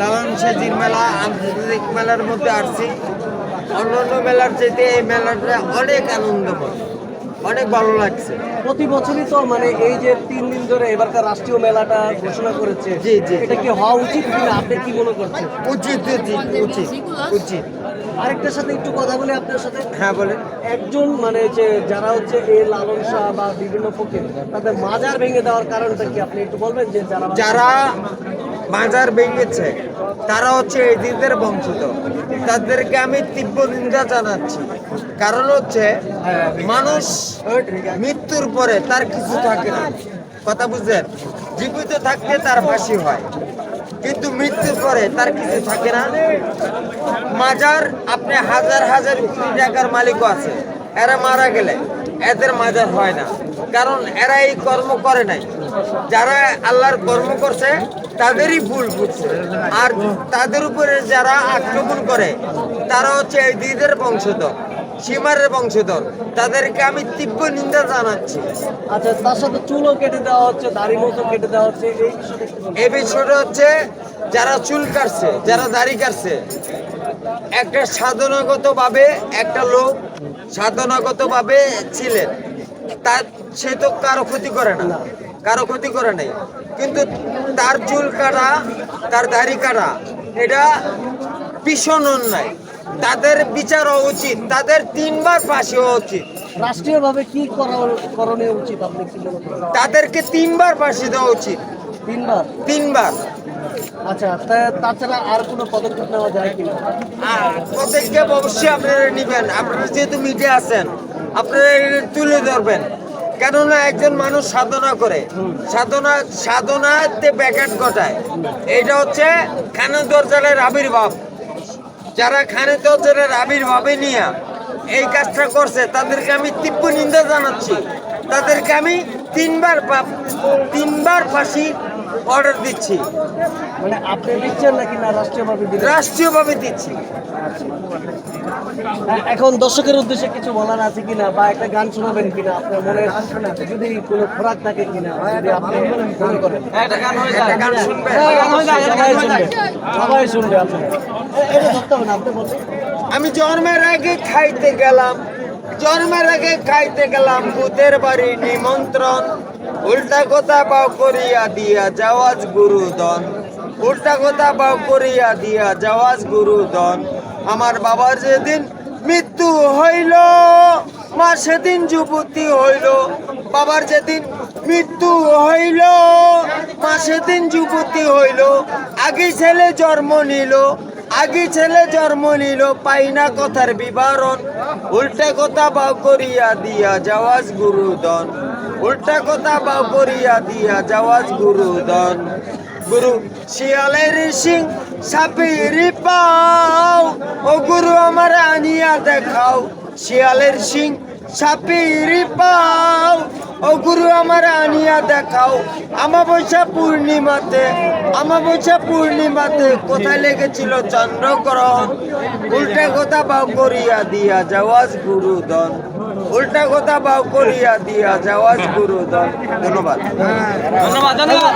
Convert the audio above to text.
লালন সাজির মেলা আন্তর্জাতিক মেলার মধ্যে আসছি। অন্যান্য মেলার চাইতে এই মেলাটা অনেক আনন্দময় অনেক ভালো লাগছে। প্রতি বছরই তো মানে এই যে তিন দিন ধরে এবারকার রাষ্ট্রীয় মেলাটা ঘোষণা করেছে জি, জি। এটা কি হওয়া উচিত কিনা? আপনি কি মনে করছেন? উচিত উচিত উচিত উচিত। আরেকটার সাথে একটু কথা বলে আপনার সাথে। হ্যাঁ বলেন। একজন মানে যে যারা হচ্ছে এই লালন শাহ বা বিভিন্ন ফকির তাদের মাজার ভেঙে দেওয়ার কারণটা কি আপনি একটু বলবেন যে যারা যারা মাজার ভেঙেছে। তারা হচ্ছে এদিদের বংশধর তাদেরকে আমি তীব্র নিন্দা জানাচ্ছি। কারণ হচ্ছে মানুষ মৃত্যুর পরে তার কিছু থাকে না। কথা বুঝলেন? জীবিত থাকতে তার ফাঁসি হয়। কিন্তু মৃত্যুর পরে তার কিছু থাকে না। মাজার, আপনি হাজার হাজার কোটি টাকার মালিকও আছে। এরা মারা গেলে এদের মাজার হয় না। কারণ এরা এই কর্ম করে নাই। যারা আল্লাহর কর্ম করছে তাদেরই ভুল বুঝছে। আর তাদের উপরে যারা আক্রমণ করে তারা হচ্ছে এই দিদের বংশধর সীমারের বংশধর। তাদেরকে আমি তীব্র নিন্দা জানাচ্ছি। আচ্ছা তার সাথে চুলও কেটে দেওয়া হচ্ছে দাড়ি মতো কেটে দেওয়া হচ্ছে এই বিষয়টা এই বিষয়টা হচ্ছে যারা চুল কাটছে যারা দাড়ি কাটছে একটা সাধনাগত ভাবে একটা লোক সাধনাগত ভাবে ছিলেন। তার সে তো কারও ক্ষতি করে না। কারও ক্ষতি করে নাই। কিন্তু তার চুল কাটা তার দাড়ি কাটা এটা ভীষণ অন্যায়। তাদের বিচার হওয়া উচিত তাদের তিনবার ফাঁসি হওয়া উচিত। রাষ্ট্রীয়ভাবে কি করণীয় উচিত আপনি তাদেরকে তিনবার ফাঁসি দেওয়া উচিত। তিনবার? তিনবার। আচ্ছা তা- তাছাড়া আর কোনো পদক্ষেপ নেওয়া যায় কিনা? পদক্ষেপ অবশ্যই আপনারা নেবেন। আপনারা যেহেতু মিডিয়া আছেন আপনারা তুলে ধরবেন। কেননা একজন মানুষ সাধনা করে। সাধনা, সাধনাতে ব্যাকেট ঘটায়। এটা হচ্ছে খানের দরজালের আবির্ভাব। যারা খানের দরজালের আবির্ভাবে নিয়ে এই কাজটা করছে, তাদেরকে আমি তীব্র নিন্দা জানাচ্ছি। তাদেরকে আমি তিনবার তিনবার ফাঁসি অর্ডার দিচ্ছি। মানে আপনি দিচ্ছেন নাকি না রাষ্ট্রীয়ভাবে রাষ্ট্রীয়ভাবে দিচ্ছি। হ্যাঁ, এখন দর্শকের উদ্দেশ্যে কিছু বলার আছে কিনা বা একটা গান শোনাবেন কিনা? আপনার মনে যদি কোনো খোরাক থাকে কিনা যদি আপনি মনে করেন। একটা গান সবাই শুনবে। সবাই শুনবে আপনার এটা ধরতে হবে না আপনি আমি জন্মের আগে খাইতে গেলাম। জন্মের আগে খাইতে গেলাম ভূতের বাড়ি নিমন্ত্রণ। উল্টা কথা বাউ করিয়া দিয়া যাওয়াজ গুরুদন। উল্টা কথা বাউ করিয়া দিয়া যাওয়াজ গুরুদন। আমার বাবার যেদিন মৃত্যু হইল, মা সেদিন যুবতী হইল। বাবার যেদিন মৃত্যু হইল, মা সেদিন যুবতী হইল। আগে ছেলে জন্ম নিল আগে ছেলে জন্ম নিল, পাই না কথার বিবরণ। উল্টা কথা বাউ করিয়া দিয়া যাওয়াজ গুরুদন। উল্টা কথা বাউ করিয়া দিয়া যাওয়াজ গুরুদন। গুরু শিয়ালের সিং সাপের পাও ও গুরু আমার আনিয়া দেখাও। শিয়ালের সিং সাপের পাও ও গুরু আমার আনিয়া দেখাও। আমাবস্যা পূর্ণিমাতে আমাবস্যা পূর্ণিমাতে কোথায় লেগেছিল চন্দ্রগ্রহণ? উল্টা কথা বাউ করিয়া দিয়া যাওয়াজ গুরুদন। উল্টা কথা বাউ করিয়া দিয়া যাওয়াজ গুরুদন। ধন্যবাদ ধন্যবাদ।